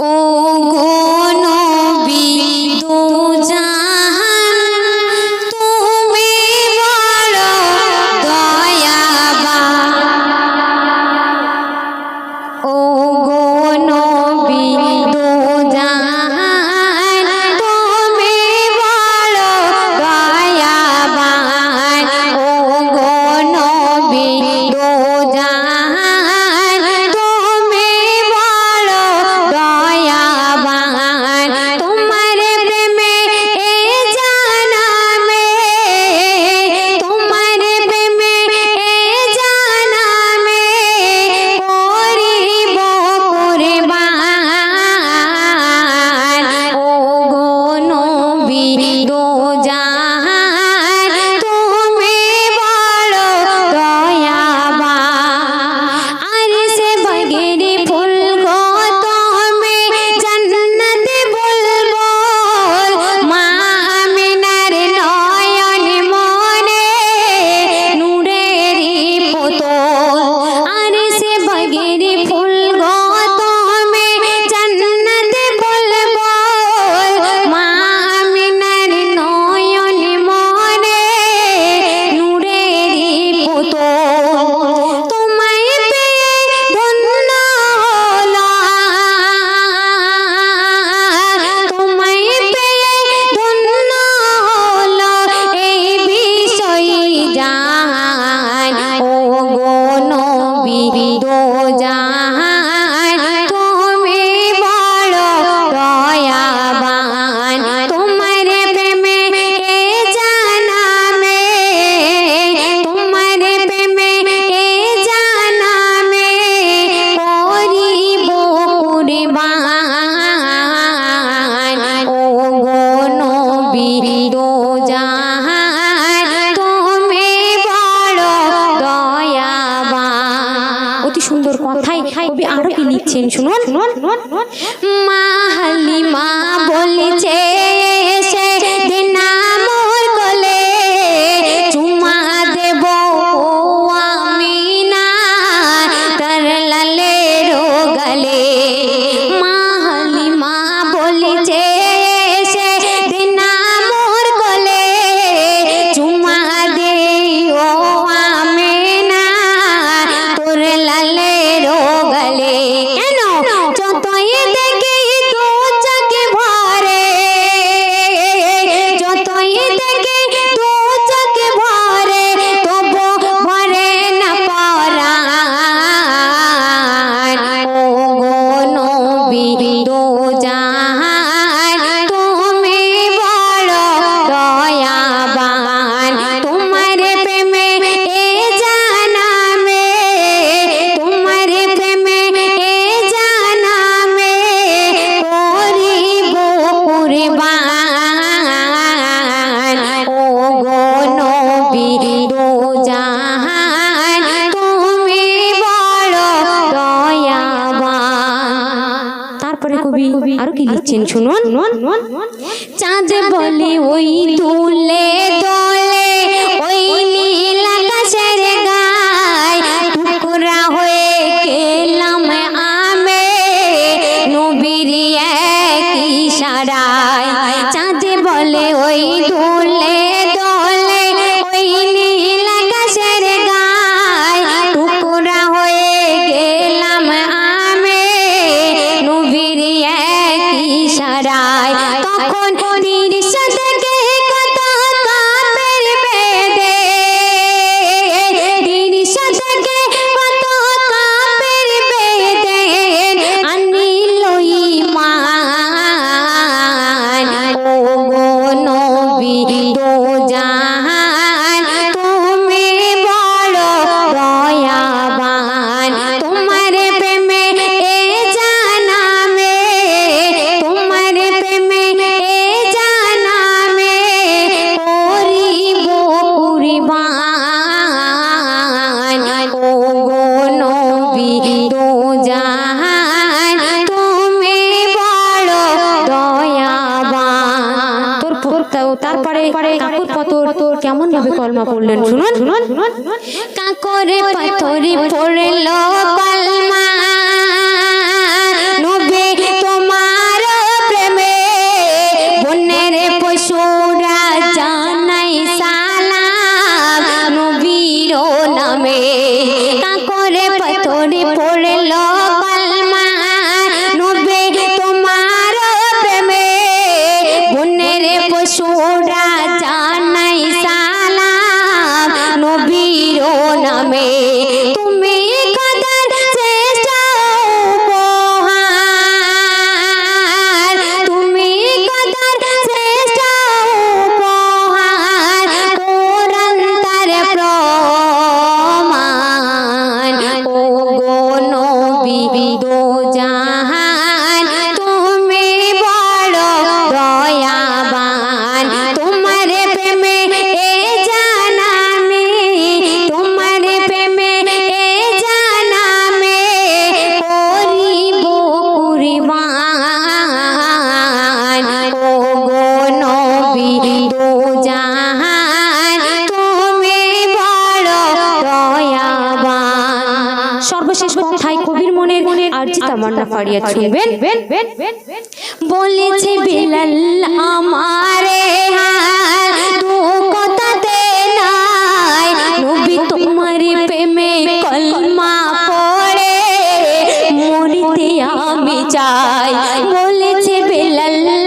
Ooh. শুনুন। চাঁদ বলে ওই তুলে দোলে কলমা পড়লেন শুনুন। শুনুন কাকরে পাথরে পড়ল কলমা নবে তোমার প্রেমে পশুরা জানাই সালাম। নবীর নামে কাকরে পাথরে পড়ে সর্বশেষ কথায় কবির মনের আরজি তামান্না ফাড়িয়া শুনবেন। বলেছে বিলাল, আমারে প্রেমে আমি চাই। বলেছে বিলাল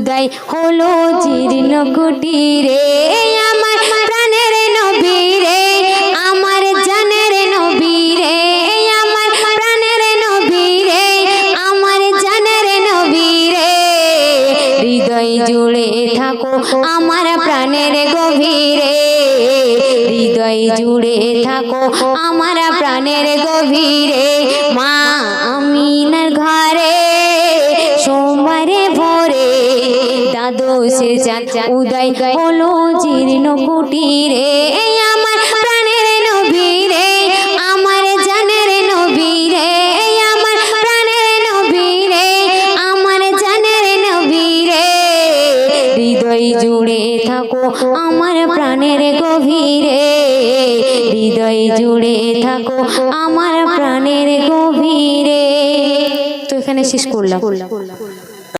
উদয় হলো জীর্ণ কুটিরে আমার প্রাণের নবীরে আমার জানের নবীরে আমার প্রাণের নবীরে আমার জানের নবীরে হৃদয় জুড়ে থাকো আমার প্রাণের গভীরে। হৃদয় জুড়ে থাকো আমার প্রাণের গভীরে। মা আমিনার দ্বাদশে চাঁদ উদয় হলো জীর্ণ কুটিরে আমার প্রাণের নবীরে আমার জানের নবীরে আমার প্রাণের নবীরে আমার জানের নবীরে হৃদয় জুড়ে থাকো আমার প্রাণের গভীরে। হৃদয় জুড়ে থাকো আমার প্রাণের গভীরে। তো এখানে শেষ করলাম।